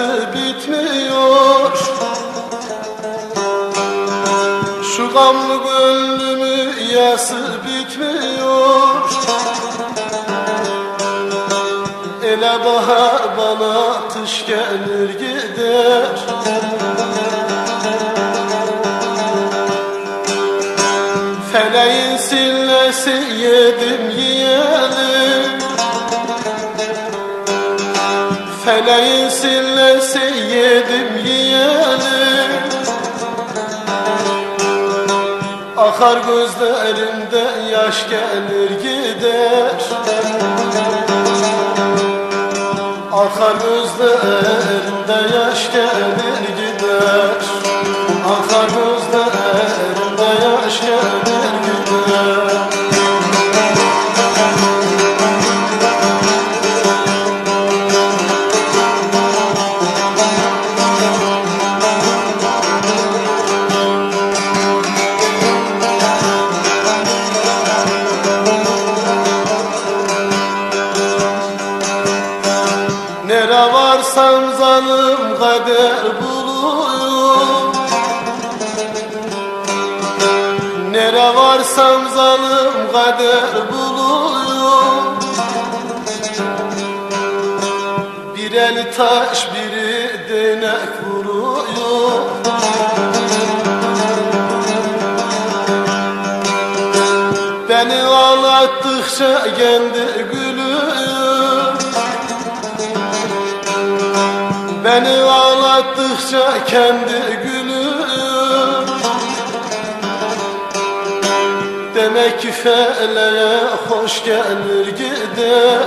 yası bitmiyor. Şu gamlı gönlümü yası bitmiyor. Ele bahar bana kış gelir gider. Feleğin sillesi yedim yiyelim Feleğin sillesi yedim yiyelim Akar gözlerimde yaş gelir gider. Akar gözlerimde yaş gelir gider Nere varsam zalim kader buluyor. Bir eli taş biri değnek vuruyor. Beni ağlattıkça kendi gülüyor. Beni ağlattıkça kendi gülüyor Demek ki hoş gelir gider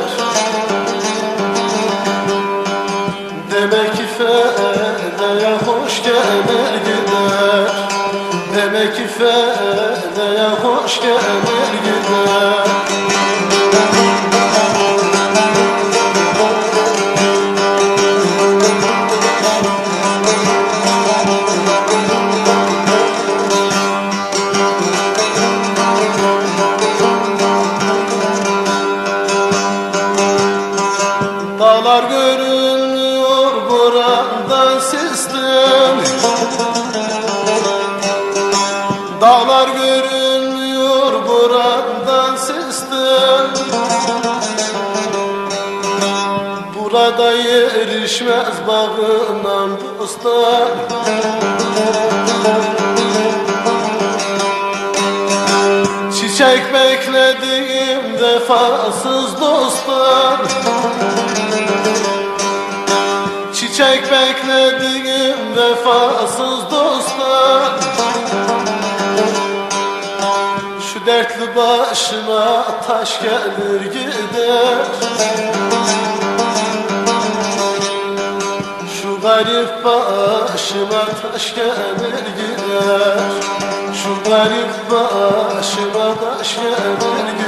Dağlar görünmüyor buradan sistem Burada yerişmez bağınan dostlar. Çiçek beklediğim vefasız dostlar Şu dertli başıma taş gelir gider. Şu garip başıma taş gelir gider. Şu garip başıma taş gelir gider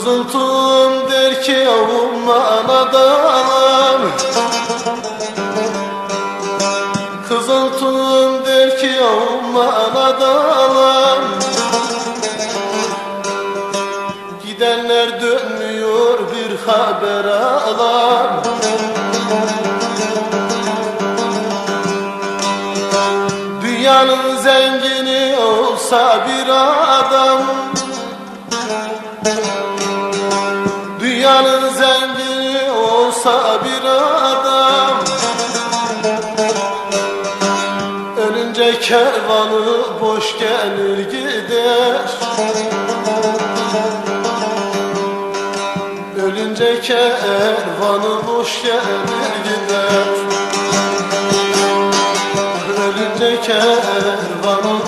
Kızıltım der ki yavrum anadan Kızıltım der ki yavrum anadan Gidenler dönmüyor bir haber alan Dünyanın zengini olsa bir adam Dünyanın zengini olsa bir adam. Ölünce kervanı boş gelir gider. Ölünce kervanı boş gelir gider. Ölünce kervanı